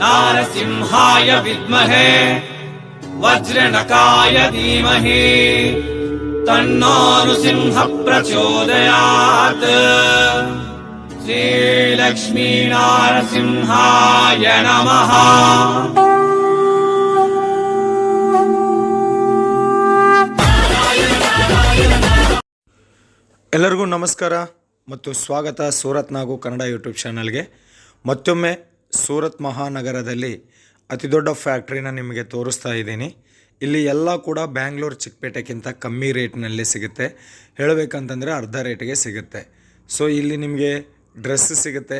నారసింహాయ విద్మహే వజ్రణకాయ ధీమహి తన్నోనుసింహ ప్రచోదయాత్. శ్రీలక్ష్మీనారసింహాయ నమ. ಎಲ್ಲರಿಗೂ ನಮಸ್ಕಾರ ಮತ್ತು ಸ್ವಾಗತ ಸೂರತ್ ನಾಗು ಕನ್ನಡ ಯೂಟ್ಯೂಬ್ ಚಾನಲ್ಗೆ. ಮತ್ತೊಮ್ಮೆ ಸೂರತ್ ಮಹಾನಗರದಲ್ಲಿ ಅತಿ ದೊಡ್ಡ ಫ್ಯಾಕ್ಟ್ರಿನ ನಿಮಗೆ ತೋರಿಸ್ತಾ ಇದ್ದೀನಿ. ಇಲ್ಲಿ ಎಲ್ಲ ಕೂಡ ಬ್ಯಾಂಗ್ಳೂರು ಚಿಕ್ಕಪೇಟೆಗಿಂತ ಕಮ್ಮಿ ರೇಟ್ನಲ್ಲಿ ಸಿಗುತ್ತೆ. ಹೇಳಬೇಕಂತಂದರೆ ಅರ್ಧ ರೇಟಿಗೆ ಸಿಗುತ್ತೆ. ಸೊ, ಇಲ್ಲಿ ನಿಮಗೆ ಡ್ರೆಸ್ ಸಿಗುತ್ತೆ,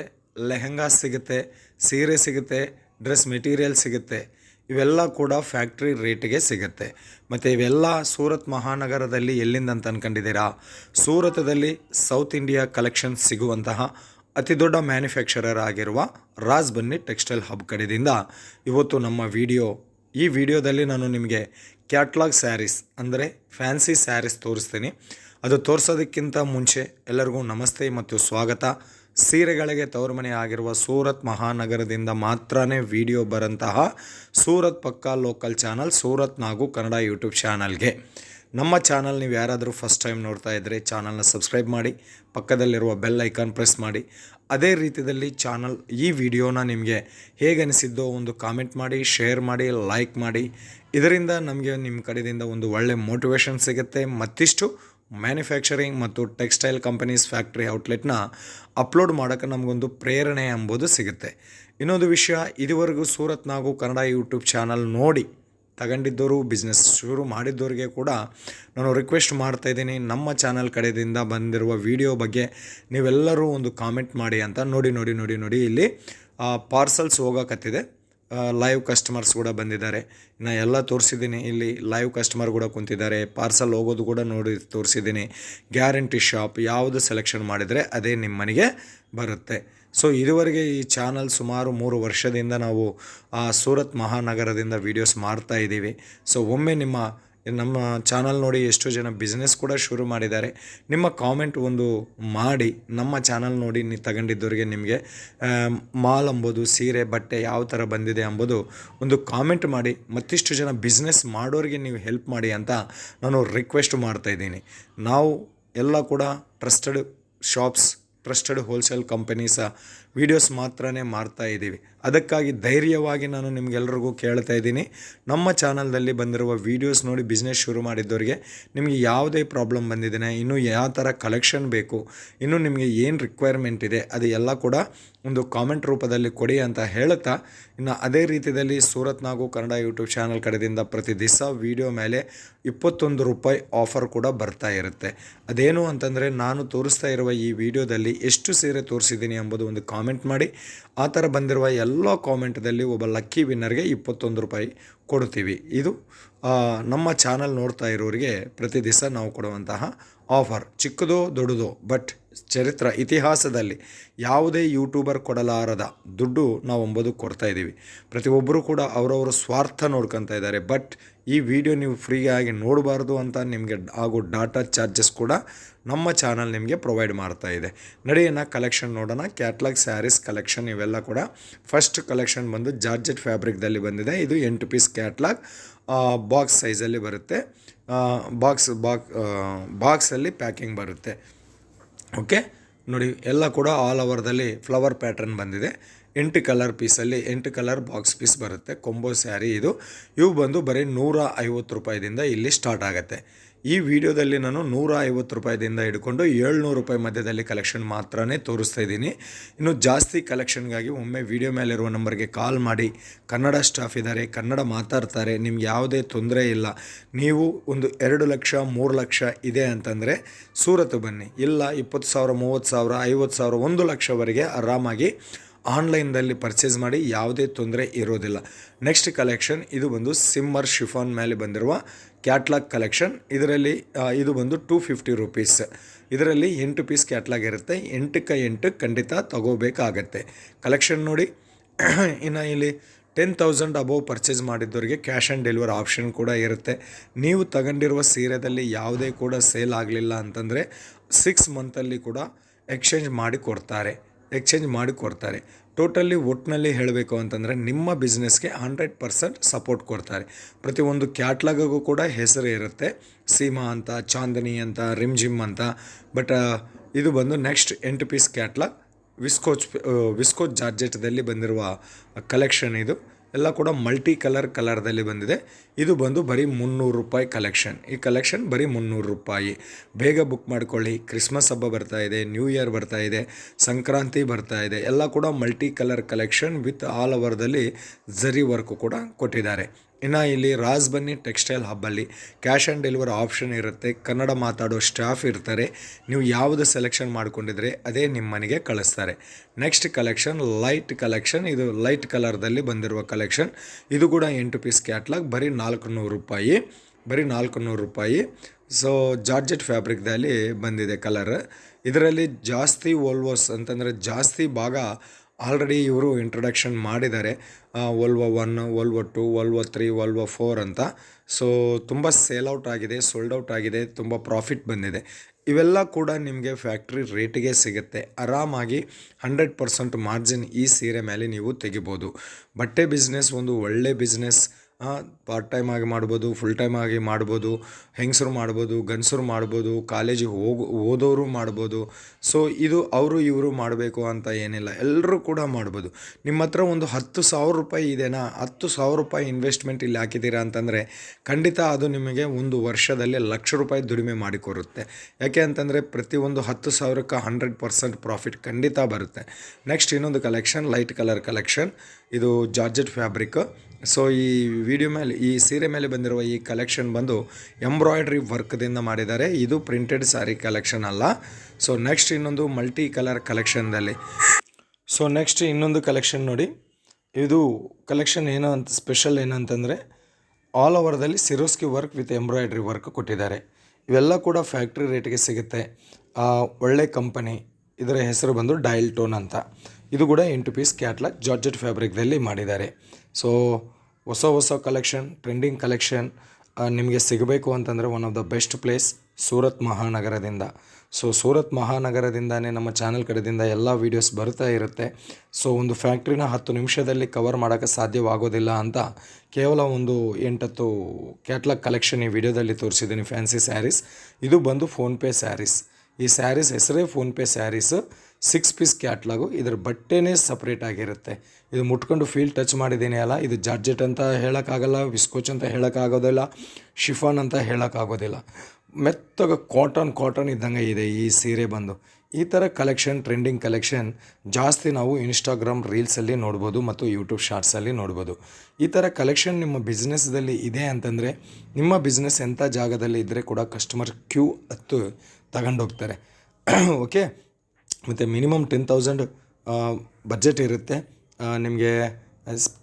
ಲೆಹೆಂಗಾ ಸಿಗುತ್ತೆ, ಸೀರೆ ಸಿಗುತ್ತೆ, ಡ್ರೆಸ್ ಮೆಟೀರಿಯಲ್ ಸಿಗುತ್ತೆ. ಇವೆಲ್ಲ ಕೂಡ ಫ್ಯಾಕ್ಟ್ರಿ ರೇಟ್ಗೆ ಸಿಗುತ್ತೆ. ಮತ್ತು ಇವೆಲ್ಲ ಸೂರತ್ ಮಹಾನಗರದಲ್ಲಿ ಎಲ್ಲಿಂದ ಅಂತ ಅನ್ಕೊಂಡಿದ್ದೀರಾ? ಸೂರತದಲ್ಲಿ ಸೌತ್ ಇಂಡಿಯಾ ಕಲೆಕ್ಷನ್ ಸಿಗುವಂತಹ ಅತಿ ದೊಡ್ಡ ಮ್ಯಾನುಫ್ಯಾಕ್ಚರರ್ ಆಗಿರುವ ರಾಜ್ ಬನ್ನಿ ಟೆಕ್ಸ್ಟೈಲ್ ಹಬ್ ಕಡೆಯಿಂದ ಇವತ್ತು ನಮ್ಮ ವಿಡಿಯೋ. ಈ ವಿಡಿಯೋದಲ್ಲಿ ನಾನು ನಿಮಗೆ ಕ್ಯಾಟ್ಲಾಗ್ ಸ್ಯಾರೀಸ್ ಅಂದರೆ ಫ್ಯಾನ್ಸಿ ಸ್ಯಾರೀಸ್ ತೋರಿಸ್ತೀನಿ. ಅದು ತೋರಿಸೋದಕ್ಕಿಂತ ಮುಂಚೆ ಎಲ್ಲರಿಗೂ ನಮಸ್ತೆ ಮತ್ತು ಸ್ವಾಗತ. ಸೀರೆಗಳಿಗೆ ತವರುಮನೆ ಆಗಿರುವ ಸೂರತ್ ಮಹಾನಗರದಿಂದ ಮಾತ್ರನೇ ವಿಡಿಯೋ ಬರಂತಹ ಸೂರತ್ ಪಕ್ಕ local channel, Surat Nagu Kannada YouTube ಚಾನಲ್ಗೆ. ನಮ್ಮ ಚಾನಲ್ ನೀವು ಯಾರಾದರೂ ಫಸ್ಟ್ ಟೈಮ್ ನೋಡ್ತಾ ಇದ್ದರೆ ಚಾನಲ್ನ ಸಬ್ಸ್ಕ್ರೈಬ್ ಮಾಡಿ, ಪಕ್ಕದಲ್ಲಿರುವ ಬೆಲ್ ಐಕಾನ್ ಪ್ರೆಸ್ ಮಾಡಿ. ಅದೇ ರೀತಿಯಲ್ಲಿ ಚಾನಲ್ ಈ ವಿಡಿಯೋನ ನಿಮಗೆ ಹೇಗೆ ಅನಿಸಿದ್ದೋ ಒಂದು ಕಾಮೆಂಟ್ ಮಾಡಿ ಶೇರ್ ಮಾಡಿ ಲೈಕ್ ಮಾಡಿ. ಇದರಿಂದ ನಮಗೆ ನಿಮ್ಮ ಕಡೆಯಿಂದ ಒಂದು ಒಳ್ಳೆ ಮೋಟಿವೇಶನ್ ಸಿಗುತ್ತೆ. ಮತ್ತಿಷ್ಟು ಮ್ಯಾನುಫ್ಯಾಕ್ಚರಿಂಗ್ ಮತ್ತು ಟೆಕ್ಸ್ಟೈಲ್ ಕಂಪನೀಸ್ ಫ್ಯಾಕ್ಟ್ರಿ ಔಟ್ಲೆಟ್ನ ಅಪ್ಲೋಡ್ ಮಾಡೋಕ್ಕೆ ನಮಗೊಂದು ಪ್ರೇರಣೆ ಎಂಬುದು ಸಿಗುತ್ತೆ. ಇನ್ನೊಂದು ವಿಷಯ, ಇದುವರೆಗೂ ಸೂರತ್ ನಾಗು ಕನ್ನಡ ಯೂಟ್ಯೂಬ್ ಚಾನಲ್ ನೋಡಿ ತಗೊಂಡಿದ್ದವರು ಬಿಸ್ನೆಸ್ ಶುರು ಮಾಡಿದ್ದವರಿಗೆ ಕೂಡ ನಾನು ರಿಕ್ವೆಸ್ಟ್ ಮಾಡ್ತಾ ಇದ್ದೀನಿ. ನಮ್ಮ ಚಾನಲ್ ಕಡೆಯಿಂದ ಬಂದಿರುವ ವಿಡಿಯೋ ಬಗ್ಗೆ ನೀವೆಲ್ಲರೂ ಒಂದು ಕಾಮೆಂಟ್ ಮಾಡಿ ಅಂತ ನೋಡಿ ನೋಡಿ ನೋಡಿ ನೋಡಿ ಇಲ್ಲಿ ಪಾರ್ಸಲ್ಸ್ ಹೋಗೋಕತ್ತಿದೆ. ಲೈವ್ ಕಸ್ಟಮರ್ಸ್ ಕೂಡ ಬಂದಿದ್ದಾರೆ. ಇನ್ನು ಎಲ್ಲ ತೋರಿಸಿದ್ದೀನಿ. ಇಲ್ಲಿ ಲೈವ್ ಕಸ್ಟಮರ್ ಕೂಡ ಕುಂತಿದ್ದಾರೆ. ಪಾರ್ಸಲ್ ಹೋಗೋದು ಕೂಡ ನೋಡಿ ತೋರಿಸಿದ್ದೀನಿ. ಗ್ಯಾರಂಟಿ ಶಾಪ್ ಯಾವುದು ಸೆಲೆಕ್ಷನ್ ಮಾಡಿದರೆ ಅದೇ ನಿಮ್ಮ ಮನೆಗೆ ಬರುತ್ತೆ. ಸೊ ಇದುವರೆಗೆ ಈ ಚಾನಲ್ ಸುಮಾರು ಮೂರು ವರ್ಷದಿಂದ ನಾವು ಸೂರತ್ ಮಹಾನಗರದಿಂದ ವೀಡಿಯೋಸ್ ಮಾಡ್ತಾ ಇದ್ದೀವಿ ಸೊ ಒಮ್ಮೆ ನಿಮ್ಮ ನಮ್ಮ ಚಾನಲ್ ನೋಡಿ ಎಷ್ಟೋ ಜನ ಬಿಸ್ನೆಸ್ ಕೂಡ ಶುರು ಮಾಡಿದ್ದಾರೆ. ನಿಮ್ಮ ಕಾಮೆಂಟ್ ಒಂದು ಮಾಡಿ, ನಮ್ಮ ಚಾನಲ್ ನೋಡಿ ನೀವು ತಗೊಂಡಿದ್ದವ್ರಿಗೆ ನಿಮಗೆ ಮಾಲ್ ಅಂಬೋದು, ಸೀರೆ, ಬಟ್ಟೆ ಯಾವ ಥರ ಬಂದಿದೆ ಅಂಬೋದು ಒಂದು ಕಾಮೆಂಟ್ ಮಾಡಿ, ಮತ್ತಿಷ್ಟು ಜನ ಬಿಸ್ನೆಸ್ ಮಾಡೋರಿಗೆ ನೀವು ಹೆಲ್ಪ್ ಮಾಡಿ ಅಂತ ನಾನು ರಿಕ್ವೆಸ್ಟ್ ಮಾಡ್ತಾ ಇದ್ದೀನಿ. ನಾವು ಎಲ್ಲ ಕೂಡ trusted shops trusted wholesale companies videos ಮಾತ್ರನೇ ಮಾಡ್ತಾ ಇದ್ದೀವಿ. ಅದಕ್ಕಾಗಿ ಧೈರ್ಯವಾಗಿ ನಾನು ನಿಮಗೆಲ್ರಿಗೂ ಕೇಳ್ತಾ ಇದ್ದೀನಿ. ನಮ್ಮ ಚಾನಲ್ದಲ್ಲಿ ಬಂದಿರುವ ವೀಡಿಯೋಸ್ ನೋಡಿ ಬಿಸ್ನೆಸ್ ಶುರು ಮಾಡಿದ್ದವರಿಗೆ ನಿಮಗೆ ಯಾವುದೇ ಪ್ರಾಬ್ಲಮ್ ಬಂದಿದೆ ಇನ್ನೂ ಯಾವ ಥರ ಕಲೆಕ್ಷನ್ ಬೇಕು, ಇನ್ನೂ ನಿಮಗೆ ಏನು ರಿಕ್ವೈರ್ಮೆಂಟ್ ಇದೆ, ಅದು ಎಲ್ಲ ಕೂಡ ಒಂದು ಕಾಮೆಂಟ್ ರೂಪದಲ್ಲಿ ಕೊಡಿ ಅಂತ ಹೇಳುತ್ತಾ, ಇನ್ನು ಅದೇ ರೀತಿಯಲ್ಲಿ ಸೂರತ್ ನಾಗು ಕನ್ನಡ ಯೂಟ್ಯೂಬ್ ಚಾನಲ್ ಕಡೆಯಿಂದ ಪ್ರತಿ ದಿವಸ ವೀಡಿಯೋ ಮೇಲೆ ಇಪ್ಪತ್ತೊಂದು ರೂಪಾಯಿ ಆಫರ್ ಕೂಡ ಬರ್ತಾ ಇರುತ್ತೆ. ಅದೇನು ಅಂತಂದರೆ, ನಾನು ತೋರಿಸ್ತಾ ಇರುವ ಈ ವಿಡಿಯೋದಲ್ಲಿ ಎಷ್ಟು ಸೀರೆ ತೋರಿಸಿದ್ದೀನಿ ಎಂಬುದು ಒಂದು ಕಾಮೆಂಟ್ ಮಾಡಿ. ಆ ಥರ ಬಂದಿರುವ ಎಲ್ಲ ಕಾಮೆಂಟ್ದಲ್ಲಿ ಒಬ್ಬ ಲಕ್ಕಿ ವಿನ್ನರ್ಗೆ ಇಪ್ಪತ್ತೊಂದು ರೂಪಾಯಿ ಕೊಡ್ತೀವಿ ಇದು ನಮ್ಮ ಚಾನಲ್ ನೋಡ್ತಾ ಇರೋರಿಗೆ ಪ್ರತಿ ದಿವಸ ನಾವು ಕೊಡುವಂತಹ ಆಫರ್. ಚಿಕ್ಕದೋ, ದೊಡ್ಡದೋ, ಬಟ್ ಚರಿತ್ರ ಇತಿಹಾಸದಲ್ಲಿ ಯಾವುದೇ ಯೂಟ್ಯೂಬರ್ ಕೊಡಲಾರದ ದುಡ್ಡು ನಾವು ಎಂಬುದು ಕೊಡ್ತಾ ಇದ್ದೀವಿ. ಪ್ರತಿಯೊಬ್ಬರು ಕೂಡ ಅವರವರ ಸ್ವಾರ್ಥ ನೋಡ್ಕೊತಾ ಇದ್ದಾರೆ. ಬಟ್ ಈ ವಿಡಿಯೋ ನೀವು ಫ್ರೀಯಾಗಿ ನೋಡಬಾರ್ದು ಅಂತ ನಿಮಗೆ ಆಗೋ ಡಾಟಾ ಚಾರ್ಜಸ್ ಕೂಡ ನಮ್ಮ ಚಾನಲ್ ನಿಮಗೆ ಪ್ರೊವೈಡ್ ಮಾಡ್ತಾ ಇದೆ. ನಡೆಯೋಣ ಕಲೆಕ್ಷನ್ ನೋಡೋಣ. ಕ್ಯಾಟ್ಲಾಗ್ ಸ್ಯಾರೀಸ್ ಕಲೆಕ್ಷನ್ ಇವೆಲ್ಲ ಕೂಡ ಫಸ್ಟ್ ಕಲೆಕ್ಷನ್ ಬಂದು ಜಾರ್ಜೆಟ್ ಫ್ಯಾಬ್ರಿಕ್ದಲ್ಲಿ ಬಂದಿದೆ. ಇದು ಎಂಟು ಪೀಸ್ ಕ್ಯಾಟ್ಲಾಗ್ ಬಾಕ್ಸ್ ಸೈಜಲ್ಲಿ ಬರುತ್ತೆ. ಬಾಕ್ಸ್ ಬಾಕ್ ಬಾಕ್ಸಲ್ಲಿ ಪ್ಯಾಕಿಂಗ್ ಬರುತ್ತೆ. ಓಕೆ ನೋಡಿ, ಎಲ್ಲ ಕೂಡ ಆಲ್ ಓವರ್ದಲ್ಲಿ ಫ್ಲವರ್ ಪ್ಯಾಟ್ರನ್ ಬಂದಿದೆ. ಎಂಟು ಕಲರ್ ಪೀಸಲ್ಲಿ ಎಂಟು ಕಲರ್ ಬಾಕ್ಸ್ ಪೀಸ್ ಬರುತ್ತೆ. ಕೊಂಬೋ ಸ್ಯಾರಿ ಇದು. ಇವು ಬಂದು ಬರೀ ನೂರ ಐವತ್ತು ರೂಪಾಯಿದಿಂದ ಇಲ್ಲಿ ಸ್ಟಾರ್ಟ್ ಆಗುತ್ತೆ. ಈ ವಿಡಿಯೋದಲ್ಲಿ ನಾನು ನೂರ ಐವತ್ತು ರೂಪಾಯಿದಿಂದ ಹಿಡ್ಕೊಂಡು ಏಳ್ನೂರು ರೂಪಾಯಿ ಮಧ್ಯದಲ್ಲಿ ಕಲೆಕ್ಷನ್ ಮಾತ್ರನೇ ತೋರಿಸ್ತಾ ಇದ್ದೀನಿ. ಇನ್ನು ಜಾಸ್ತಿ ಕಲೆಕ್ಷನ್ಗಾಗಿ ಒಮ್ಮೆ ವಿಡಿಯೋ ಮೇಲಿರುವ ನಂಬರ್ಗೆ ಕಾಲ್ ಮಾಡಿ. ಕನ್ನಡ ಸ್ಟಾಫ್ ಇದ್ದಾರೆ ಕನ್ನಡ ಮಾತಾಡ್ತಾರೆ, ನಿಮ್ಗೆ ಯಾವುದೇ ತೊಂದರೆ ಇಲ್ಲ. ನೀವು ಒಂದು ಎರಡು ಲಕ್ಷ, ಮೂರು ಲಕ್ಷ ಇದೆ ಅಂತಂದರೆ ಸೂರತ್ ಬನ್ನಿ. ಇಲ್ಲ, ಇಪ್ಪತ್ತು ಸಾವಿರ, ಮೂವತ್ತು ಸಾವಿರ, ಐವತ್ತು ಸಾವಿರ, ಒಂದು ಲಕ್ಷವರೆಗೆ ಆರಾಮಾಗಿ ಆನ್ಲೈನ್ದಲ್ಲಿ ಪರ್ಚೇಸ್ ಮಾಡಿ ಯಾವುದೇ ತೊಂದರೆ ಇರೋದಿಲ್ಲ. ನೆಕ್ಸ್ಟ್ ಕಲೆಕ್ಷನ್, ಇದು ಬಂದು ಸಿಮ್ಮರ್ ಶಿಫಾನ್ ಮೇಲೆ ಬಂದಿರುವ ಕ್ಯಾಟ್ಲಾಗ್ ಕಲೆಕ್ಷನ್. ಇದರಲ್ಲಿ ಇದು ಬಂದು ಟೂ ಫಿಫ್ಟಿ ರುಪೀಸ್. ಇದರಲ್ಲಿ ಎಂಟು ಪೀಸ್ ಕ್ಯಾಟ್ಲಾಗ್ ಇರುತ್ತೆ. ಎಂಟಕ್ಕೆ ಎಂಟು ಖಂಡಿತ ತಗೋಬೇಕಾಗತ್ತೆ. ಕಲೆಕ್ಷನ್ ನೋಡಿ. ಇನ್ನು ಇಲ್ಲಿ ಟೆನ್ ತೌಸಂಡ್ ಅಬೋವ್ ಪರ್ಚೇಸ್ ಮಾಡಿದ್ದವರಿಗೆ ಕ್ಯಾಶ್ ಆನ್ ಡೆಲಿವರಿ ಆಪ್ಷನ್ ಕೂಡ ಇರುತ್ತೆ. ನೀವು ತಗೊಂಡಿರುವ ಸೀರೆದಲ್ಲಿ ಯಾವುದೇ ಕೂಡ ಸೇಲ್ ಆಗಲಿಲ್ಲ ಅಂತಂದರೆ ಸಿಕ್ಸ್ ಮಂತಲ್ಲಿ ಕೂಡ ಎಕ್ಸ್ಚೇಂಜ್ ಮಾಡಿ ಕೊಡ್ತಾರೆ. ಎಕ್ಸ್ಚೇಂಜ್ ಮಾಡಿ ಕೊಡ್ತಾರೆ. ಟೋಟಲಿ ಒಟ್ಟಿನಲ್ಲಿ ಹೇಳಬೇಕು ಅಂತಂದರೆ ನಿಮ್ಮ ಬಿಸ್ನೆಸ್ಗೆ ಹಂಡ್ರೆಡ್ ಪರ್ಸೆಂಟ್ ಸಪೋರ್ಟ್ ಕೊಡ್ತಾರೆ. ಪ್ರತಿಯೊಂದು ಕ್ಯಾಟ್ಲಾಗಗೂ ಕೂಡ ಹೆಸರು ಇರುತ್ತೆ. ಸೀಮಾ ಅಂತ, ಚಾಂದನಿ ಅಂತ ರಿಮ್ ಜಿಮ್ ಅಂತ. ಬಟ್ ಇದು ಬಂದು ನೆಕ್ಸ್ಟ್ ಎಂಟು ಪೀಸ್ ಕ್ಯಾಟ್ಲಾಗ್ ವಿಸ್ಕೋಚ್ ವಿಸ್ಕೋಚ್ ಜಾರ್ಜೆಟ್ದಲ್ಲಿ ಬಂದಿರುವ ಕಲೆಕ್ಷನ್ ಇದು. ಎಲ್ಲ ಕೂಡ ಮಲ್ಟಿ ಕಲರ್ ಕಲರ್ದಲ್ಲಿ ಬಂದಿದೆ. ಇದು ಬಂದು ಬರೀ ಮುನ್ನೂರು ರೂಪಾಯಿ ಕಲೆಕ್ಷನ್ ಈ ಕಲೆಕ್ಷನ್ ಬರೀ ಮುನ್ನೂರು ರೂಪಾಯಿ. ಬೇಗ ಬುಕ್ ಮಾಡ್ಕೊಳ್ಳಿ. ಕ್ರಿಸ್ಮಸ್ ಹಬ್ಬ ಬರ್ತಾ ಇದೆ ನ್ಯೂ ಇಯರ್ ಬರ್ತಾ ಇದೆ, ಸಂಕ್ರಾಂತಿ ಬರ್ತಾ ಇದೆ. ಎಲ್ಲ ಕೂಡ multi colour collection with all ಓವರ್ದಲ್ಲಿ zari work ಕೂಡ ಕೊಟ್ಟಿದ್ದಾರೆ. ಇನ್ನು ಇಲ್ಲಿ ರಾಜ್ ಬನ್ನಿ ಟೆಕ್ಸ್ಟೈಲ್ ಹಬ್ಬಲ್ಲಿ ಕ್ಯಾಶ್ ಆನ್ ಡೆಲಿವರಿ ಆಪ್ಷನ್ ಇರುತ್ತೆ. ಕನ್ನಡ ಮಾತಾಡೋ ಸ್ಟಾಫ್ ಇರ್ತಾರೆ. ನೀವು ಯಾವುದು ಸೆಲೆಕ್ಷನ್ ಮಾಡ್ಕೊಂಡಿದ್ರೆ ಅದೇ ನಿಮ್ಮನೆಗೆ ಕಳಿಸ್ತಾರೆ. ನೆಕ್ಸ್ಟ್ ಕಲೆಕ್ಷನ್, ಲೈಟ್ ಕಲೆಕ್ಷನ್, ಇದು ಲೈಟ್ ಕಲರ್ದಲ್ಲಿ ಬಂದಿರುವ ಕಲೆಕ್ಷನ್. ಇದು ಕೂಡ ಎಂಟು ಪೀಸ್ ಕ್ಯಾಟ್ಲಾಗ್, ಬರೀ ನಾಲ್ಕು ನೂರು ರೂಪಾಯಿ, ಬರೀ ನಾಲ್ಕು ನೂರು ರೂಪಾಯಿ. ಸೊ ಜಾರ್ಜೆಟ್ ಫ್ಯಾಬ್ರಿಕ್ದಲ್ಲಿ ಬಂದಿದೆ ಕಲರ್. ಇದರಲ್ಲಿ ಜಾಸ್ತಿ ವೋಲ್ವೋಸ್ ಅಂತಂದರೆ ಜಾಸ್ತಿ ಭಾಗ ಆಲ್ರೆಡಿ ಇವರು ಇಂಟ್ರೊಡಕ್ಷನ್ ಮಾಡಿದ್ದಾರೆ. Volvo one Volvo two Volvo three Volvo four ಅಂತ. ಸೊ ತುಂಬ ಸೇಲ್ ಔಟ್ ಆಗಿದೆ ಸೋಲ್ಡ್ ಔಟ್ ಆಗಿದೆ, ತುಂಬ ಪ್ರಾಫಿಟ್ ಬಂದಿದೆ. ಇವೆಲ್ಲ ಕೂಡ ನಿಮಗೆ ಫ್ಯಾಕ್ಟ್ರಿ ರೇಟಿಗೆ ಸಿಗುತ್ತೆ. ಆರಾಮಾಗಿ ಹಂಡ್ರೆಡ್ ಪರ್ಸೆಂಟ್ ಮಾರ್ಜಿನ್ ಈ ಸೀರೆ ಮೇಲೆ ನೀವು ತೆಗಿಬೋದು. ಬಟ್ಟೆ ಬಿಸ್ನೆಸ್ ಒಂದು ಒಳ್ಳೆ ಬಿಸ್ನೆಸ್ ಪಾರ್ಟ್ ಟೈಮ್ ಆಗಿ ಮಾಡ್ಬೋದು ಫುಲ್ ಟೈಮ್ ಆಗಿ ಮಾಡ್ಬೋದು, ಹೆಂಗಸರು ಮಾಡ್ಬೋದು, ಗಂಡಸರು ಮಾಡ್ಬೋದು ಕಾಲೇಜಿಗೆ ಹೋಗು, ಓದೋರು ಮಾಡ್ಬೋದು. ಸೊ ಇದು ಅವರು ಇವರು ಮಾಡಬೇಕು ಅಂತ ಏನಿಲ್ಲ. ಎಲ್ಲರೂ ಕೂಡ ಮಾಡ್ಬೋದು. ನಿಮ್ಮ ಹತ್ರ ಒಂದು ಹತ್ತು ಸಾವಿರ ರೂಪಾಯಿ ಇದೆನಾ? ಹತ್ತು ಸಾವಿರ ರೂಪಾಯಿ ಇನ್ವೆಸ್ಟ್ಮೆಂಟ್ ಇಲ್ಲಿ ಹಾಕಿದ್ದೀರಾ ಅಂತಂದರೆ ಖಂಡಿತ ಅದು ನಿಮಗೆ ಒಂದು ವರ್ಷದಲ್ಲಿ ಲಕ್ಷ ರೂಪಾಯಿ ದುಡಿಮೆ ಮಾಡಿಕೊರುತ್ತೆ ಯಾಕೆ ಅಂತಂದರೆ ಪ್ರತಿಯೊಂದು ಹತ್ತು ಸಾವಿರಕ್ಕೆ ಹಂಡ್ರೆಡ್ ಪರ್ಸೆಂಟ್ ಪ್ರಾಫಿಟ್ ಖಂಡಿತ ಬರುತ್ತೆ. ನೆಕ್ಸ್ಟ್ ಇನ್ನೊಂದು ಕಲೆಕ್ಷನ್ ಲೈಟ್ ಕಲರ್ ಕಲೆಕ್ಷನ್ ಇದು ಜಾರ್ಜೆಟ್ ಫ್ಯಾಬ್ರಿಕ್ ಸೊ ಈ ವಿಡಿಯೋ ಮೇಲೆ, ಈ ಸೀರೆ ಮೇಲೆ ಬಂದಿರುವ ಈ ಕಲೆಕ್ಷನ್ ಬಂದು ಎಂಬ್ರಾಯ್ಡ್ರಿ ವರ್ಕ್ದಿಂದ ಮಾಡಿದ್ದಾರೆ. ಇದು ಪ್ರಿಂಟೆಡ್ ಸ್ಯಾರಿ ಕಲೆಕ್ಷನ್ ಅಲ್ಲ. ಸೊ ನೆಕ್ಸ್ಟ್ ಇನ್ನೊಂದು ಮಲ್ಟಿ ಕಲರ್ ಕಲೆಕ್ಷನ್ದಲ್ಲಿ ಸೊ ನೆಕ್ಸ್ಟ್ ಇನ್ನೊಂದು ಕಲೆಕ್ಷನ್ ನೋಡಿ. ಇದು ಕಲೆಕ್ಷನ್ ಏನು ಅಂತ ಸ್ಪೆಷಲ್ ಏನಂತಂದರೆ all ಓವರ್ದಲ್ಲಿ Swarovski work with embroidery work ಕೊಟ್ಟಿದ್ದಾರೆ. ಇವೆಲ್ಲ ಕೂಡ ಫ್ಯಾಕ್ಟ್ರಿ ರೇಟ್ಗೆ ಸಿಗುತ್ತೆ. ಒಳ್ಳೆ ಕಂಪನಿ ಇದರ ಹೆಸರು ಬಂದು ಡೈಲ್ ಟೋನ್ ಅಂತ. ಇದು ಕೂಡ ಎಂಟು ಪೀಸ್ ಕ್ಯಾಟ್ಲಾಗ್ ಜಾರ್ಜೆಟ್ ಫ್ಯಾಬ್ರಿಕ್ದಲ್ಲಿ ಮಾಡಿದ್ದಾರೆ. ಸೊ ಹೊಸ ಹೊಸ ಕಲೆಕ್ಷನ್ ಟ್ರೆಂಡಿಂಗ್ ಕಲೆಕ್ಷನ್ ನಿಮಗೆ ಸಿಗಬೇಕು ಅಂತಂದರೆ one of the best place Surat ಮಹಾನಗರದಿಂದ. So Surat ಮಹಾನಗರದಿಂದನೇ ನಮ್ಮ ಚಾನಲ್ ಕಡೆದಿಂದ ಎಲ್ಲ ವೀಡಿಯೋಸ್ ಬರ್ತಾ ಇರುತ್ತೆ. ಸೊ ಒಂದು ಫ್ಯಾಕ್ಟ್ರಿನ ಹತ್ತು ನಿಮಿಷದಲ್ಲಿ ಕವರ್ ಮಾಡೋಕ್ಕೆ ಸಾಧ್ಯವಾಗೋದಿಲ್ಲ ಅಂತ ಕೇವಲ ಒಂದು ಎಂಟತ್ತು ಕ್ಯಾಟ್ಲಾಗ್ ಕಲೆಕ್ಷನ್ ಈ ವಿಡಿಯೋದಲ್ಲಿ ತೋರಿಸಿದ್ದೀನಿ ಫ್ಯಾನ್ಸಿ ಸ್ಯಾರೀಸ್ ಇದು ಬಂದು ಫೋನ್ಪೇ ಸ್ಯಾರೀಸ್ ಈ ಸ್ಯಾರೀಸ್ ಹೆಸರೇ PhonePe sarees. Six piece catalogue ಇದರ ಬಟ್ಟೆನೇ ಸಪ್ರೇಟ್ ಆಗಿರುತ್ತೆ. ಇದು ಮುಟ್ಕೊಂಡು ಫೀಲ್ ಟಚ್ ಮಾಡಿದ್ದೀನಿ ಅಲ್ಲ, ಇದು ಜಾರ್ಜೆಟ್ ಅಂತ ಹೇಳೋಕ್ಕಾಗಲ್ಲ ವಿಸ್ಕೋಚ್ ಅಂತ ಹೇಳೋಕ್ಕಾಗೋದಿಲ್ಲ ಶಿಫಾನ್ ಅಂತ ಹೇಳೋಕ್ಕಾಗೋದಿಲ್ಲ. ಮೆತ್ತಗ ಕಾಟನ್ ಕಾಟನ್ ಇದ್ದಂಗೆ ಇದೆ ಈ ಸೀರೆ ಬಂದು. ಈ ಥರ ಕಲೆಕ್ಷನ್ ಟ್ರೆಂಡಿಂಗ್ ಕಲೆಕ್ಷನ್ ಜಾಸ್ತಿ ನಾವು ಇನ್ಸ್ಟಾಗ್ರಾಮ್ ರೀಲ್ಸಲ್ಲಿ ನೋಡ್ಬೋದು ಮತ್ತು ಯೂಟ್ಯೂಬ್ ಶಾರ್ಟ್ಸಲ್ಲಿ ನೋಡ್ಬೋದು. ಈ ಥರ ಕಲೆಕ್ಷನ್ ನಿಮ್ಮ ಬಿಸ್ನೆಸ್ದಲ್ಲಿ ಇದೆ ಅಂತಂದರೆ, ನಿಮ್ಮ ಬಿಸ್ನೆಸ್ ಎಂಥ ಜಾಗದಲ್ಲಿ ಇದ್ದರೆ ಕೂಡ ಕಸ್ಟಮರ್ ಕ್ಯೂ ಹತ್ತು ತಗೊಂಡೋಗ್ತಾರೆ. ಓಕೆ ಮತ್ತು ಮಿನಿಮಮ್ ಟೆನ್ ತೌಸಂಡ್ ಬಜೆಟ್ ಇರುತ್ತೆ. ನಿಮಗೆ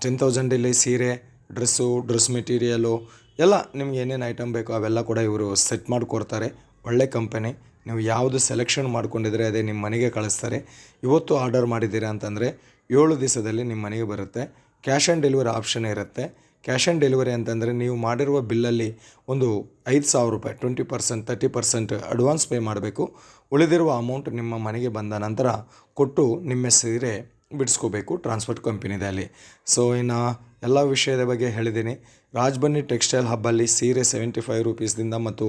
ಟೆನ್ ತೌಸಂಡಲ್ಲಿ ಸೀರೆ ಡ್ರೆಸ್ಸು ಡ್ರೆಸ್ ಮೆಟೀರಿಯಲು ಎಲ್ಲ ನಿಮ್ಗೆ ಏನೇನು ಐಟಮ್ ಬೇಕೋ ಅವೆಲ್ಲ ಕೂಡ ಇವರು ಸೆಟ್ ಮಾಡಿಕೊಡ್ತಾರೆ. ಒಳ್ಳೆ ಕಂಪನಿ ನೀವು ಯಾವುದು ಸೆಲೆಕ್ಷನ್ ಮಾಡ್ಕೊಂಡಿದ್ರೆ ಅದೇ ನಿಮ್ಮ ಮನೆಗೆ ಕಳಿಸ್ತಾರೆ. ಇವತ್ತು ಆರ್ಡರ್ ಮಾಡಿದ್ದೀರಾ ಅಂತಂದರೆ ಏಳು ದಿವಸದಲ್ಲಿ ನಿಮ್ಮ ಮನೆಗೆ ಬರುತ್ತೆ. ಕ್ಯಾಶ್ ಆನ್ ಡೆಲಿವರಿ ಆಪ್ಷನ್ ಇರುತ್ತೆ. ಕ್ಯಾಶ್ ಆನ್ ಡೆಲಿವರಿ ಅಂತಂದರೆ ನೀವು ಮಾಡಿರುವ ಬಿಲ್ಲಲ್ಲಿ ಒಂದು ಐದು ಸಾವಿರ ರೂಪಾಯಿ twenty percent thirty percent advance pay ಮಾಡಬೇಕು. ಉಳಿದಿರುವ ಅಮೌಂಟ್ ನಿಮ್ಮ ಮನೆಗೆ ಬಂದ ನಂತರ ಕೊಟ್ಟು ನಿಮ್ಮ ಸೀರೆ ಬಿಡಿಸ್ಕೋಬೇಕು ಟ್ರಾನ್ಸ್ಪೋರ್ಟ್ ಕಂಪನಿದಲ್ಲಿ ಸೊ ಇನ್ನು ಎಲ್ಲ ವಿಷಯದ ಬಗ್ಗೆ ಹೇಳಿದ್ದೀನಿ. ರಾಜ್ಬನ್ನಿ ಟೆಕ್ಸ್ಟೈಲ್ ಹಬ್ಬಲ್ಲಿ ಸೀರೆ ಸೆವೆಂಟಿ ಫೈವ್ ರುಪೀಸ್ದಿಂದ ಮತ್ತು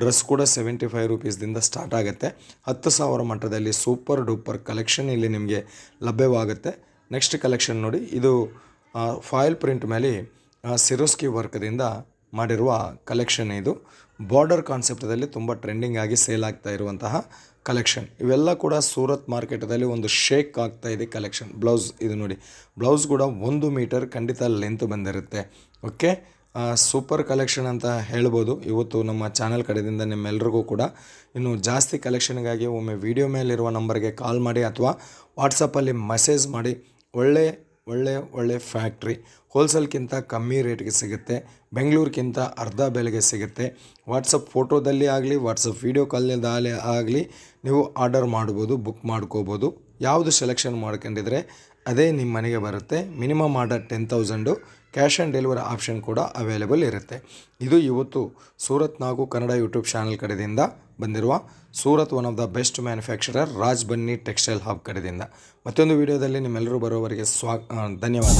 ಡ್ರೆಸ್ ಕೂಡ ಸೆವೆಂಟಿ ಫೈವ್ ರುಪೀಸ್ದಿಂದ ಸ್ಟಾರ್ಟ್ ಆಗುತ್ತೆ. ಹತ್ತು ಸಾವಿರ ಮಟ್ಟದಲ್ಲಿ ಸೂಪರ್ ಡೂಪರ್ ಕಲೆಕ್ಷನ್ ಇಲ್ಲಿ ನಿಮಗೆ ಲಭ್ಯವಾಗುತ್ತೆ. ನೆಕ್ಸ್ಟ್ ಕಲೆಕ್ಷನ್ ನೋಡಿ, ಇದು ಫಾಯಿಲ್ ಪ್ರಿಂಟ್ ಮೇಲೆ ಸಿರೋಸ್ಕಿ ವರ್ಕ್ದಿಂದ ಮಾಡಿರುವ ಕಲೆಕ್ಷನ್ ಇದು. ಬಾರ್ಡರ್ ಕಾನ್ಸೆಪ್ಟದಲ್ಲಿ ತುಂಬ ಟ್ರೆಂಡಿಂಗ್ ಆಗಿ ಸೇಲ್ ಆಗ್ತಾ ಇರುವಂತಹ ಕಲೆಕ್ಷನ್ ಇವೆಲ್ಲ ಕೂಡ ಸೂರತ್ ಮಾರ್ಕೆಟದಲ್ಲಿ ಒಂದು ಶೇಕ್ ಆಗ್ತಾ ಇದೆ ಕಲೆಕ್ಷನ್ ಬ್ಲೌಸ್ ಇದು ನೋಡಿ. ಬ್ಲೌಸ್ ಕೂಡ ಒಂದು ಮೀಟರ್ ಖಂಡಿತ ಲೆಂತ್ ಬಂದಿರುತ್ತೆ. ಓಕೆ ಸೂಪರ್ ಕಲೆಕ್ಷನ್ ಅಂತ ಹೇಳ್ಬೋದು. ಇವತ್ತು ನಮ್ಮ ಚಾನಲ್ ಕಡೆಯಿಂದ ನಿಮ್ಮೆಲ್ಲರಿಗೂ ಕೂಡ. ಇನ್ನು ಜಾಸ್ತಿ ಕಲೆಕ್ಷನ್ಗಾಗಿ ಒಮ್ಮೆ ವಿಡಿಯೋ ಮೇಲಿರುವ ನಂಬರ್ಗೆ ಕಾಲ್ ಮಾಡಿ ಅಥವಾ ವಾಟ್ಸಪ್ಪಲ್ಲಿ ಮೆಸೇಜ್ ಮಾಡಿ. ಒಳ್ಳೆ ಒಳ್ಳೆ ಒಳ್ಳೆ ಫ್ಯಾಕ್ಟ್ರಿ ಹೋಲ್ಸೇಲ್ಗಿಂತ ಕಮ್ಮಿ ರೇಟ್ಗೆ ಸಿಗುತ್ತೆ. ಬೆಂಗಳೂರಿಗಿಂತ ಅರ್ಧ ಬೆಲೆಗೆ ಸಿಗುತ್ತೆ. ವಾಟ್ಸಪ್ ಫೋಟೋದಲ್ಲಿ ಆಗಲಿ ವಾಟ್ಸಪ್ ವೀಡಿಯೋ ಕಾಲ್ನಲ್ಲಿ ಆಗಲಿ ನೀವು ಆರ್ಡರ್ ಮಾಡ್ಬೋದು ಬುಕ್ ಮಾಡ್ಕೋಬೋದು. ಯಾವುದು ಸೆಲೆಕ್ಷನ್ ಮಾಡ್ಕೊಂಡಿದ್ರೆ ಅದೇ ನಿಮ್ಮ ಮನೆಗೆ ಬರುತ್ತೆ. Minimum order ten thousand cash on delivery option ಕೂಡ ಅವೈಲೇಬಲ್ ಇರುತ್ತೆ. ಇದು ಇವತ್ತು ಸೂರತ್ ನಾಗು ಕನ್ನಡ ಯೂಟ್ಯೂಬ್ ಚಾನಲ್ ಕಡೆಯಿಂದ ಬಂದಿರುವ Surat one of the best manufacturer Raj Banni textile hub ಕಡೆಯಿಂದ. ಮತ್ತೊಂದು ವಿಡಿಯೋದಲ್ಲಿ ನಿಮ್ಮೆಲ್ಲರೂ ಬರೋವರೆಗೆ ಸ್ವಾ ಧನ್ಯವಾದ